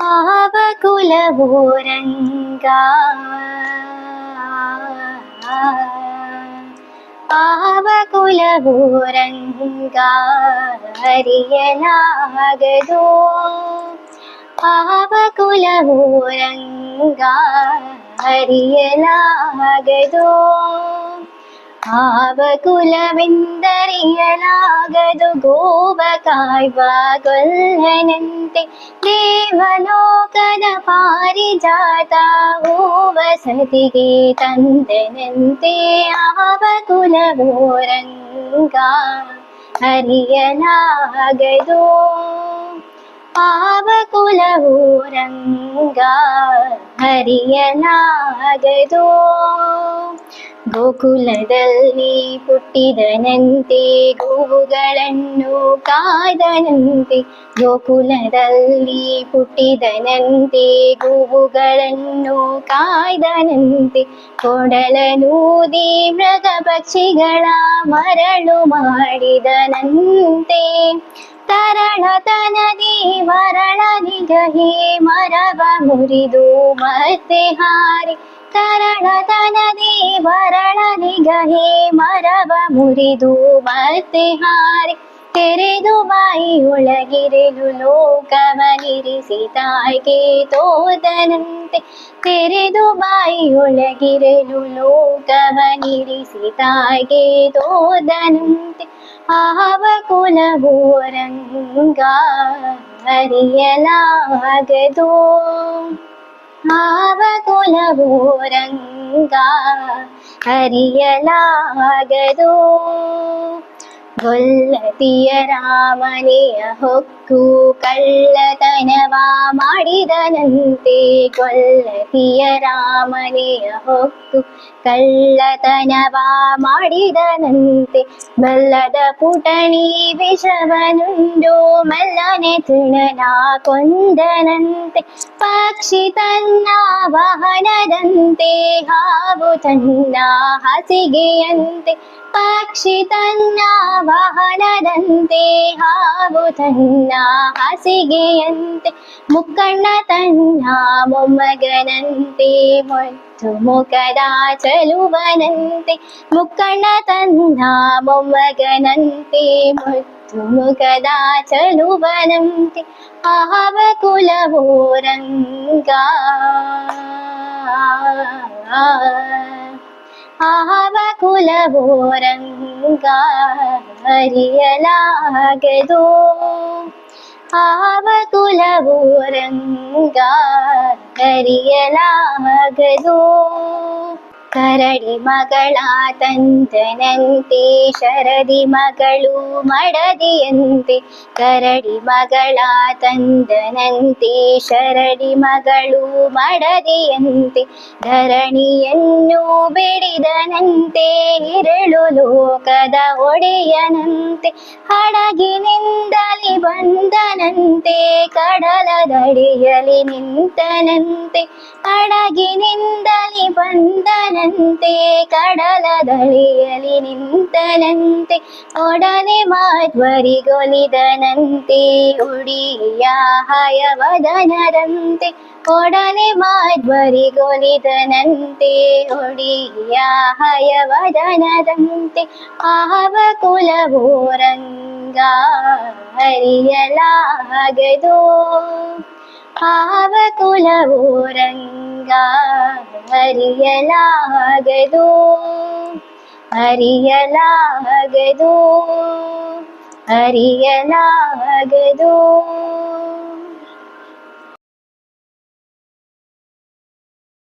പാവകുല ഓരങ്ക പാവകുല ഓരങ്ക ഹരിയനാകതോ പാവകുല ഓരങ്ക ഹരിയനാകതോ ആവകുലമെന്തറിയലാകതു ഗോപകായ്വാകുല്ലനന്തി ദേവലോകന പാരിജാത ഓവസതികെ തന്തനന്തി ആവകുലവോരംഗ അറിയലാകതു പാവകുലവോരംഗ അറിയലാകതോ ಗೋಕುಲದಲ್ಲಿ ಪುಟ್ಟಿದನಂತೆ ಗೋವುಗಳನ್ನು ಕಾದನಂತೆ, ಗೋಕುಲದಲ್ಲಿ ಪುಟ್ಟಿದನಂತೆ ಗೋವುಗಳನ್ನು ಕಾಯ್ದನಂತೆ. ಕೊಡಲನೂದಿ ಮೃಗ ಪಕ್ಷಿಗಳ ಮರಳು ಮಾಡಿದನಂತೆ. ತರಳತನದಿ ಮರಳನಿಗಹಿ ಮರವ ಮುರಿದು ಮತ್ತೆ ಹಾರಿ ತರಳತನದಿ ಮರಳನಿಗಹಿ ಮರವ ಮುರಿದು ಮತ್ತೆ ಹಾರಿ ತೆರೆದು ಬಾಯಿಯೊಳಗಿರಲು ಲೋಕವನಿರಿಸಿ ತಾಯಿಗೆ ತೋದನಂತೆ ತೆರೆದು ಬಾಯಿಯೊಳಗಿರಲು ಲೋಕವನಿರಿಸಿ ತಾಯಿಗೆ ತೋದನಂತೆ ಆವ ಕುಲವೋ ರಂಗ భావకులభూరంగా హరియలాగదో ಗೊಲ್ಲತಿಯ ರಾಮನೆಯ ಹೊಕ್ಕು ಕಳ್ಳತನವ ಮಾಡಿದನಂತೆ. ಕೊಲ್ಲತಿಯ ರಾಮನೆಯ ಹೊಕ್ಕು ಕಳ್ಳತನವ ಮಾಡಿದನಂತೆ. ಮಲ್ಲದ ಪುಟಣಿ ವಿಷವನುಂಡು ಮಲ್ಲನೆ ತೃಣನ ಕೊಂದನಂತೆ. ಪಕ್ಷಿ ತನ್ನ ವಾಹನದಂತೆ ಹಾವು ತನ್ನ ಹಾಸಿಗೆಯಂತೆ. ಪಕ್ಷಿ ತನ್ನ ವಾಹನದಂತೆ ಹಾವು ತನ್ನ ಹಾಸಿಗೆಯಂತೆ ಮುಕ್ಕಣ್ಣ ತನ್ನ ಮೊಮ್ಮಗನಂತೆ ಮತ್ತು ಮುಖದ ಚಲುವನಂತೆ ಮುಕ್ಕಣ್ಣ ತನ್ನ ಮೊಮ್ಮಗನಂತೆ ಮತ್ತು ಮುಖದ ಚಲುವನಂತೆ ಆವ ಕುಲವೋ ರಂಗ ആവകുലവോരങ്ക അറിയലാകതോ ആവകുലവോരങ്ക അറിയലാകതോ ಕರಡಿ ಮಗಳ ತಂದನಂತೆ, ಶರದಿ ಮಗಳು ಮಡದಿಯಂತೆ. ಕರಡಿ ಮಗಳ ತಂದನಂತೆ, ಶರಡಿ ಮಗಳು ಮಡದಿಯಂತೆ. ಧರಣಿಯನ್ನು ಬಿಡಿದನಂತೆ, ಇರಳು ಲೋಕದ ಒಡೆಯನಂತೆ. ಹಡಗಿನಿಂದಲಿ ಬಂದನಂತೆ ಕಡಲದಡಿಯಲಿ ನಿಂತನಂತೆ. ಹಡಗಿನಿಂದಲಿ ಬಂದನಂತೆ. ಕಡಲದಡಿಯಲಿ ನಿಂತನಂತೆ ಒಡನೆ ಮಾಧ್ವರಿಗೊಲಿದನಂತೆ ಉಡಿಯ ಹಯವದನರಂತೆ ಒಡನೆ ಮಾಧ್ವರಿಗೊಲಿದನಂತೆ ಒಡಿಯ ಹಯವದನದಂತೆ ಆವ ಕುಲವೋ ರಂಗ ಹರಿಯಲಾಗದು ಆವ ಕುಲವೋ ಹರಿಯಲಾಗದು ಹರಿಯಲಾಗದು ಹರಿಯಲಾಗದು